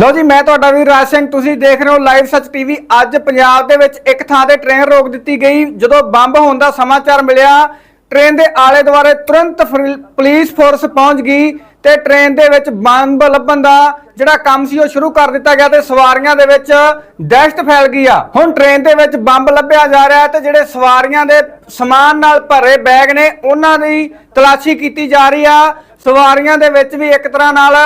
ਲਓ ਜੀ, ਮੈਂ ਤੁਹਾਡਾ ਵੀਰ ਰਾਜ ਸਿੰਘ, ਤੁਸੀਂ ਦੇਖ ਰਹੇ ਹੋ ਲਾਈਵ ਸੱਚ ਟੀਵੀ। ਅੱਜ ਪੰਜਾਬ ਦੇ ਵਿੱਚ ਇੱਕ ਥਾਂ ਤੇ ਟ੍ਰੇਨ ਰੋਕ ਦਿੱਤੀ ਗਈ। ਜਦੋਂ ਬੰਬ ਹੋਣ ਦਾ ਸਮਾਚਾਰ ਮਿਲਿਆ ਟ੍ਰੇਨ ਦੇ ਆਲੇ ਦੁਆਲੇ ਤੁਰੰਤ ਪੁਲਿਸ ਫੋਰਸ ਪਹੁੰਚ ਗਈ ਤੇ ਟ੍ਰੇਨ ਦੇ ਵਿੱਚ ਬੰਬ ਲੱਭਣ ਦਾ ਜਿਹੜਾ ਕੰਮ ਸੀ, ਉਹ ਸ਼ੁਰੂ ਕਰ ਦਿੱਤਾ ਗਿਆ ਤੇ ਸਵਾਰੀਆਂ ਦੇ ਵਿੱਚ ਦਹਿਸ਼ਤ ਫੈਲ ਗਈ ਆ। ਹੁਣ ਟ੍ਰੇਨ ਦੇ ਵਿੱਚ ਬੰਬ ਲੱਭਿਆ ਜਾ ਰਿਹਾ ਤੇ ਜਿਹੜੇ ਸਵਾਰੀਆਂ ਦੇ ਸਮਾਨ ਨਾਲ ਭਰੇ ਬੈਗ ਨੇ, ਉਹਨਾਂ ਦੀ ਤਲਾਸ਼ੀ ਕੀਤੀ ਜਾ ਰਹੀ ਆ। ਸਵਾਰੀਆਂ ਦੇ ਵਿੱਚ ਵੀ ਇੱਕ ਤਰ੍ਹਾਂ ਨਾਲ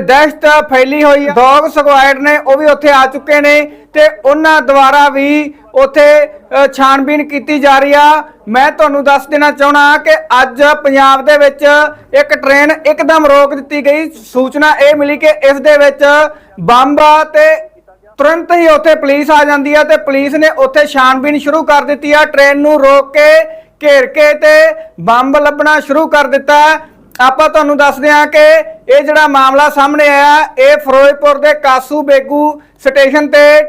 ਦਹਿਸ਼ਤ ਫੈਲੀ ਹੋਈ ਹੈ ਡੌਗ ਸਕੁਐਡ ਨੇ ਉਹ ਵੀ ਉੱਥੇ ਆ ਚੁੱਕੇ ਨੇ ਤੇ ਉਹਨਾਂ ਦੁਆਰਾ ਵੀ ਉੱਥੇ ਛਾਣਬੀਨ ਕੀਤੀ ਜਾ ਰਹੀ ਆ। ਮੈਂ ਤੁਹਾਨੂੰ ਦੱਸ ਦੇਣਾ ਚਾਹਣਾ ਕਿ ਅੱਜ ਪੰਜਾਬ ਦੇ ਵਿੱਚ ਇੱਕ ਟ੍ਰੇਨ ਇੱਕਦਮ ਰੋਕ ਦਿੱਤੀ ਗਈ। ਸੂਚਨਾ ਇਹ ਮਿਲੀ ਕਿ ਇਸ ਦੇ ਵਿੱਚ ਬੰਬ ਤੇ ਤੁਰੰਤ ਹੀ ਉੱਥੇ ਪੁਲਿਸ ਆ ਜਾਂਦੀ ਆ ਤੇ ਪੁਲਿਸ ਨੇ ਉੱਥੇ ਛਾਣਬੀਨ ਸ਼ੁਰੂ ਕਰ ਦਿੱਤੀ ਆ। ਟ੍ਰੇਨ ਨੂੰ ਰੋਕ ਕੇ ਘੇਰ ਕੇ ਤੇ ਬੰਬ ਲੱਭਣਾ ਸ਼ੁਰੂ ਕਰ ਦਿੱਤਾ। ਆਪਾਂ ਤੁਹਾਨੂੰ ਦੱਸਦੇ ਹਾਂ ਕਿ ਇਹ ਜਿਹੜਾ ਮਾਮਲਾ ਸਾਹਮਣੇ ਆਇਆ, ਇਹ ਫਿਰੋਜ਼ਪੁਰ ਦੇ ਕਾਸੂ ਬੇਗੂ ਸਟੇਸ਼ਨ ਤੇ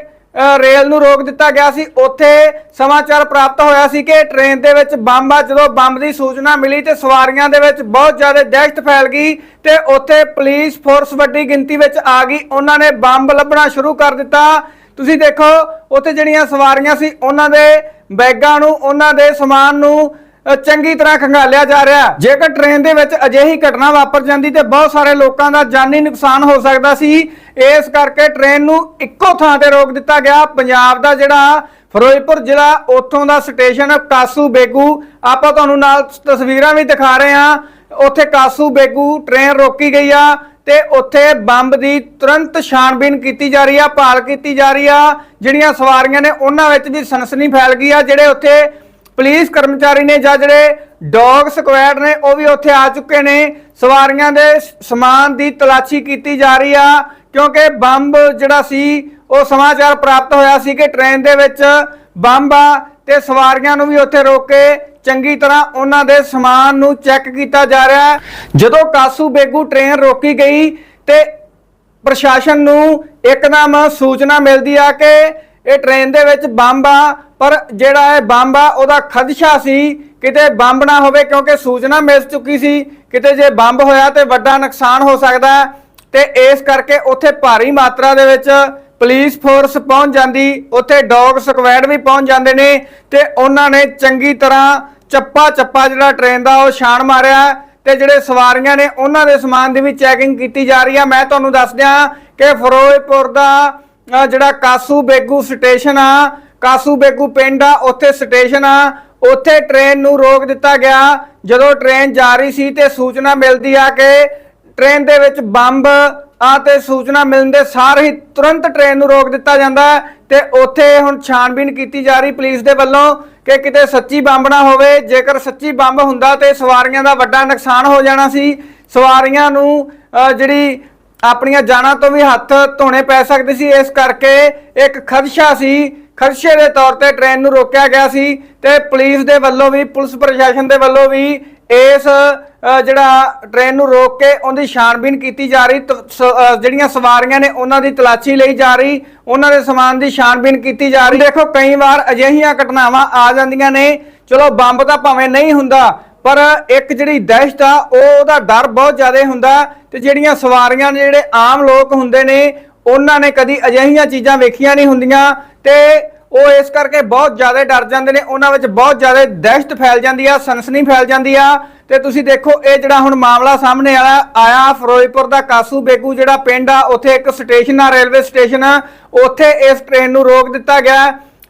ਰੇਲ ਨੂੰ ਰੋਕ ਦਿੱਤਾ ਗਿਆ ਸੀ। ਉੱਥੇ ਸਮਾਚਾਰ ਪ੍ਰਾਪਤ ਹੋਇਆ ਸੀ ਕਿ ਟ੍ਰੇਨ ਦੇ ਵਿੱਚ ਬੰਬ ਆ। ਜਦੋਂ ਬੰਬ ਦੀ ਸੂਚਨਾ ਮਿਲੀ ਤੇ ਸਵਾਰੀਆਂ ਦੇ ਵਿੱਚ ਬਹੁਤ ਜ਼ਿਆਦਾ ਦਹਿਸ਼ਤ ਫੈਲ ਗਈ ਤੇ ਉੱਥੇ ਪੁਲਿਸ ਫੋਰਸ ਵੱਡੀ ਗਿਣਤੀ ਵਿੱਚ ਆ ਗਈ। ਉਹਨਾਂ ਨੇ ਬੰਬ ਲੱਭਣਾ ਸ਼ੁਰੂ ਕਰ ਦਿੱਤਾ। ਤੁਸੀਂ ਦੇਖੋ, ਉੱਥੇ ਜਿਹੜੀਆਂ ਸਵਾਰੀਆਂ ਸੀ, ਉਹਨਾਂ ਦੇ ਬੈਗਾਂ ਨੂੰ, ਉਹਨਾਂ ਦੇ ਸਮਾਨ ਨੂੰ ਚੰਗੀ ਤਰ੍ਹਾਂ ਖੰਗਾਲਿਆ ਜਾ ਰਿਹਾ। ਜੇਕਰ ਟ੍ਰੇਨ ਦੇ ਵਿੱਚ ਅਜਿਹੀ ਘਟਨਾ ਵਾਪਰ ਜਾਂਦੀ ਤੇ ਬਹੁਤ ਸਾਰੇ ਲੋਕਾਂ ਦਾ ਜਾਨੀ ਨੁਕਸਾਨ ਹੋ ਸਕਦਾ ਸੀ, ਇਸ ਕਰਕੇ ਟ੍ਰੇਨ ਨੂੰ ਇੱਕੋ ਥਾਂ ਤੇ ਰੋਕ ਦਿੱਤਾ ਗਿਆ। ਪੰਜਾਬ ਦਾ ਜਿਹੜਾ ਫਿਰੋਜ਼ਪੁਰ ਜ਼ਿਲ੍ਹਾ, ਉੱਥੋਂ ਦਾ ਸਟੇਸ਼ਨ ਕਾਸੂ ਬੇਗੂ। ਆਪਾਂ ਤੁਹਾਨੂੰ ਨਾਲ ਤਸਵੀਰਾਂ ਵੀ ਦਿਖਾ ਰਹੇ ਹਾਂ। ਉੱਥੇ ਕਾਸੂ ਬੇਗੂ ਟ੍ਰੇਨ ਰੋਕੀ ਗਈ ਆ ਤੇ ਉੱਥੇ ਬੰਬ ਦੀ ਤੁਰੰਤ ਛਾਣਬੀਨ ਕੀਤੀ ਜਾ ਰਹੀ ਆ, ਭਾਲ ਕੀਤੀ ਜਾ ਰਹੀ ਆ। ਜਿਹੜੀਆਂ ਸਵਾਰੀਆਂ ਨੇ, ਉਹਨਾਂ ਵਿੱਚ ਵੀ ਸਨਸਨੀ ਫੈਲ ਗਈ ਆ, ਜਿਹੜੇ ਉੱਥੇ ਪੁਲਿਸ ਕਰਮਚਾਰੀ ਨੇ ਜਾਂ ਜਿਹੜੇ ਡੌਗ ਸਕੁਐਡ ਨੇ, ਉਹ ਵੀ ਉੱਥੇ ਆ ਚੁੱਕੇ ਨੇ। ਸਵਾਰੀਆਂ ਦੇ ਸਮਾਨ ਦੀ ਤਲਾਸ਼ੀ ਕੀਤੀ ਜਾ ਰਹੀ ਆ, ਕਿਉਂਕਿ ਬੰਬ ਜਿਹੜਾ ਸੀ, ਉਹ ਸਮਾਚਾਰ ਪ੍ਰਾਪਤ ਹੋਇਆ ਸੀ ਕਿ ਟ੍ਰੇਨ ਦੇ ਵਿੱਚ ਬੰਬ ਆ ਤੇ ਸਵਾਰੀਆਂ ਨੂੰ ਵੀ ਉੱਥੇ ਰੋਕ ਕੇ ਚੰਗੀ ਤਰ੍ਹਾਂ ਉਹਨਾਂ ਦੇ ਸਮਾਨ ਨੂੰ ਚੈੱਕ ਕੀਤਾ ਜਾ ਰਿਹਾ ਹੈ। ਜਦੋਂ ਕਾਸੂ ਬੇਗੂ ਟ੍ਰੇਨ ਰੋਕੀ ਗਈ ਤੇ ਪ੍ਰਸ਼ਾਸਨ ਨੂੰ ਇੱਕਦਮ ਸੂਚਨਾ ਮਿਲਦੀ ਆ ਕਿ ਇਹ ਟ੍ਰੇਨ ਦੇ ਵਿੱਚ ਬੰਬ ਆ, ਪਰ ਜਿਹੜਾ ਇਹ ਬੰਬ ਆ, ਉਹਦਾ ਖਦਸ਼ਾ ਸੀ ਕਿਤੇ ਬੰਬ ਨਾ ਹੋਵੇ, ਕਿਉਂਕਿ ਸੂਚਨਾ ਮਿਲ ਚੁੱਕੀ ਸੀ, ਕਿਤੇ ਜੇ ਬੰਬ ਹੋਇਆ ਤੇ ਵੱਡਾ ਨੁਕਸਾਨ ਹੋ ਸਕਦਾ ਹੈ। ਤੇ ਇਸ ਕਰਕੇ ਉੱਥੇ ਭਾਰੀ ਮਾਤਰਾ ਦੇ ਵਿੱਚ ਪੁਲਿਸ ਫੋਰਸ ਪਹੁੰਚ ਜਾਂਦੀ, ਉੱਥੇ ਡੌਗ ਸਕੁਐਡ ਵੀ ਪਹੁੰਚ ਜਾਂਦੇ ਨੇ, ਤੇ ਉਹਨਾਂ ਨੇ ਚੰਗੀ ਤਰ੍ਹਾਂ ਚੱਪਾ ਚੱਪਾ ਜਿਹੜਾ ਟ੍ਰੇਨ ਦਾ, ਉਹ ਛਾਣ ਮਾਰਿਆ। ਤੇ ਜਿਹੜੇ ਸਵਾਰੀਆਂ ਨੇ, ਉਹਨਾਂ ਦੇ ਸਮਾਨ ਦੀ ਵੀ ਚੈਕਿੰਗ ਕੀਤੀ ਜਾ ਰਹੀ ਆ। ਮੈਂ ਤੁਹਾਨੂੰ ਦੱਸ ਦਿਆਂ ਕਿ ਫਿਰੋਜ਼ਪੁਰ ਦਾ ਜਿਹੜਾ ਕਾਸੂ ਬੇਗੂ ਸਟੇਸ਼ਨ ਆ, ਕਾਸੂ ਬੇਗੂ ਪਿੰਡ ਆ, ਉੱਥੇ ਸਟੇਸ਼ਨ ਆ, ਉੱਥੇ ਟ੍ਰੇਨ ਨੂੰ ਰੋਕ ਦਿੱਤਾ ਗਿਆ। ਜਦੋਂ ਟ੍ਰੇਨ ਜਾ ਰਹੀ ਸੀ ਤੇ ਸੂਚਨਾ ਮਿਲਦੀ ਆ ਕਿ ਟ੍ਰੇਨ ਦੇ ਵਿੱਚ ਬੰਬ ਆ ਤੇ ਸੂਚਨਾ ਮਿਲਣ ਦੇ ਸਾਰ ਹੀ ਤੁਰੰਤ ਟ੍ਰੇਨ ਨੂੰ ਰੋਕ ਦਿੱਤਾ ਜਾਂਦਾ ਹੈ ਤੇ ਉੱਥੇ ਹੁਣ ਛਾਣਬੀਨ ਕੀਤੀ ਜਾ ਰਹੀ ਪੁਲਿਸ ਦੇ ਵੱਲੋਂ ਕਿ ਕਿਤੇ ਸੱਚੀ ਬੰਬ ਨਾ ਹੋਵੇ। ਜੇਕਰ ਸੱਚੀ ਬੰਬ ਹੁੰਦਾ ਤੇ ਸਵਾਰੀਆਂ ਦਾ ਵੱਡਾ ਨੁਕਸਾਨ ਹੋ ਜਾਣਾ ਸੀ। ਸਵਾਰੀਆਂ ਨੂੰ ਜਿਹੜੀ ਆਪਣੀਆਂ ਜਾਨਾਂ ਤੋਂ ਵੀ ਹੱਥ ਧੋਣੇ ਪੈ ਸਕਦੇ ਸੀ। ਇਸ ਕਰਕੇ ਇੱਕ ਖਦਸ਼ਾ ਸੀ। ਖਦਸ਼ੇ ਦੇ ਤੌਰ ਤੇ ਟ੍ਰੇਨ ਨੂੰ ਰੋਕਿਆ ਗਿਆ ਸੀ ਤੇ ਪੁਲਿਸ ਦੇ ਵੱਲੋਂ ਵੀ, ਪੁਲਿਸ ਪ੍ਰਸ਼ਾਸਨ ਦੇ ਵੱਲੋਂ ਵੀ ਇਸ ਜਿਹੜਾ ਟ੍ਰੇਨ ਨੂੰ ਰੋਕ ਕੇ ਉਹਦੀ ਛਾਣਬੀਨ ਕੀਤੀ ਜਾ ਰਹੀ। ਤ- ਸ- ਜਿਹੜੀਆਂ ਸਵਾਰੀਆਂ ਨੇ ਉਹਨਾਂ ਦੀ ਤਲਾਸ਼ੀ ਲਈ ਜਾ ਰਹੀ। ਉਹਨਾਂ ਦੇ ਸਮਾਨ ਦੀ ਛਾਣਬੀਨ ਕੀਤੀ ਜਾ ਰਹੀ। ਦੇਖੋ, ਕਈ ਵਾਰ ਅਜਿਹੀਆਂ ਘਟਨਾਵਾਂ ਆ ਜਾਂਦੀਆਂ ਨੇ। ਚਲੋ, ਬੰਬ ਤਾਂ ਭਾਵੇਂ ਨਹੀਂ ਹੁੰਦਾ ਪਰ ਇੱਕ ਜਿਹੜੀ ਦਹਿਸ਼ਤ ਆ ਉਹ ਉਹਦਾ ਡਰ ਬਹੁਤ ਜ਼ਿਆਦਾ ਹੁੰਦਾ ਤੇ ਜਿਹੜੀਆਂ ਸਵਾਰੀਆਂ ਨੇ, ਜਿਹੜੇ ਆਮ ਲੋਕ ਹੁੰਦੇ ਨੇ, ਉਹਨਾਂ ਨੇ ਕਦੀ ਅਜਿਹੀਆਂ ਚੀਜ਼ਾਂ ਵੇਖੀਆਂ ਨਹੀਂ ਹੁੰਦੀਆਂ ਤੇ ਉਹ ਇਸ ਕਰਕੇ ਬਹੁਤ ਜ਼ਿਆਦਾ ਡਰ ਜਾਂਦੇ ਨੇ। ਉਹਨਾਂ ਵਿੱਚ ਬਹੁਤ ਜ਼ਿਆਦਾ ਦਹਿਸ਼ਤ ਫੈਲ ਜਾਂਦੀ ਆ, ਸਨਸਨੀ ਫੈਲ ਜਾਂਦੀ ਆ ਤੇ ਤੁਸੀਂ ਦੇਖੋ, ਇਹ ਜਿਹੜਾ ਹੁਣ ਮਾਮਲਾ ਸਾਹਮਣੇ ਆਇਆ ਆਇਆ, ਫਿਰੋਜ਼ਪੁਰ ਦਾ ਕਾਸੂ ਬੇਗੂ ਜਿਹੜਾ ਪਿੰਡ ਆ, ਉੱਥੇ ਇੱਕ ਸਟੇਸ਼ਨ ਆ, ਰੇਲਵੇ ਸਟੇਸ਼ਨ ਉੱਥੇ ਇਸ ਟ੍ਰੇਨ ਨੂੰ ਰੋਕ ਦਿੱਤਾ ਗਿਆ।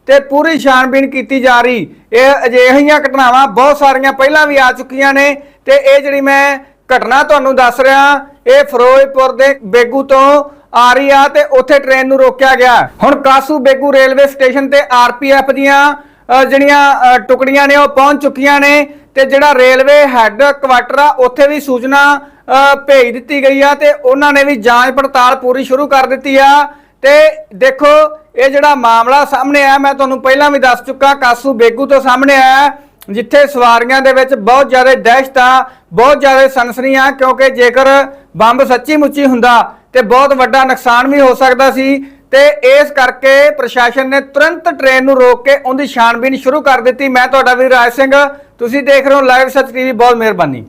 ਤੇ ਪੂਰੀ ਛਾਣਬੀਨ ਕੀਤੀ ਜਾ ਰਹੀ। ਇਹ ਅਜਿਹੀਆਂ ਘਟਨਾਵਾਂ ਬਹੁਤ ਸਾਰੀਆਂ ਪਹਿਲਾਂ ਵੀ ਆ ਚੁੱਕੀਆਂ ਨੇ ਤੇ ਇਹ ਜਿਹੜੀ ਮੈਂ ਘਟਨਾ ਤੁਹਾਨੂੰ ਦੱਸ ਰਿਹਾ, ਇਹ ਫਿਰੋਜ਼ਪੁਰ ਦੇ ਬੇਗੂ ਤੋਂ ਆ ਰਹੀ ਆ ਤੇ ਉੱਥੇ ਟ੍ਰੇਨ ਨੂੰ ਰੋਕਿਆ ਗਿਆ। ਹੁਣ ਕਾਸੂ ਬੇਗੂ ਰੇਲਵੇ ਸਟੇਸ਼ਨ ਤੇ ਆਰਪੀਐਫ ਦੀਆਂ ਜਿਹੜੀਆਂ ਟੁਕੜੀਆਂ ਨੇ ਉਹ ਪਹੁੰਚ ਚੁੱਕੀਆਂ ਨੇ ਤੇ ਜਿਹੜਾ ਰੇਲਵੇ ਹੈੱਡ ਕੁਆਟਰ ਆ, ਉੱਥੇ ਵੀ ਸੂਚਨਾ ਭੇਜ ਦਿੱਤੀ ਗਈ ਆ ਤੇ ਉਹਨਾਂ ਨੇ ਵੀ ਜਾਂਚ ਪੜਤਾਲ ਪੂਰੀ ਸ਼ੁਰੂ ਕਰ ਦਿੱਤੀ ਆ। ਤੇ ਦੇਖੋ ਇਹ ਜਿਹੜਾ ਮਾਮਲਾ ਸਾਹਮਣੇ ਆਇਆ, ਮੈਂ ਤੁਹਾਨੂੰ ਪਹਿਲਾਂ ਵੀ ਦੱਸ ਚੁੱਕਾ, ਕਾਸੂ ਬੇਗੂ ਤੋਂ ਸਾਹਮਣੇ ਆਇਆ, ਜਿੱਥੇ ਸਵਾਰੀਆਂ ਦੇ ਵਿੱਚ ਬਹੁਤ ਜ਼ਿਆਦਾ ਦਹਿਸ਼ਤ ਆ, ਬਹੁਤ ਜ਼ਿਆਦਾ ਸਨਸਨੀ ਕਿਉਂਕਿ ਜੇਕਰ ਬੰਬ ਸੱਚੀ ਮੁੱਚੀ ਹੁੰਦਾ ਤੇ ਬਹੁਤ ਵੱਡਾ ਨੁਕਸਾਨ ਵੀ ਹੋ ਸਕਦਾ ਸੀ ਤੇ ਇਸ ਕਰਕੇ ਪ੍ਰਸ਼ਾਸਨ ਨੇ ਤੁਰੰਤ ਟ੍ਰੇਨ ਨੂੰ ਰੋਕ ਕੇ ਉਹਦੀ ਛਾਣਬੀਨ ਸ਼ੁਰੂ ਕਰ ਦਿੱਤੀ। ਮੈਂ ਤੁਹਾਡਾ ਵੀਰ ਰਾਜ ਸਿੰਘ, ਤੁਸੀਂ ਦੇਖ ਰਹੇ ਹੋ ਲਾਈਵ ਸੱਚ ਟੀਵੀ, ਬਹੁਤ ਮਿਹਰਬਾਨੀ।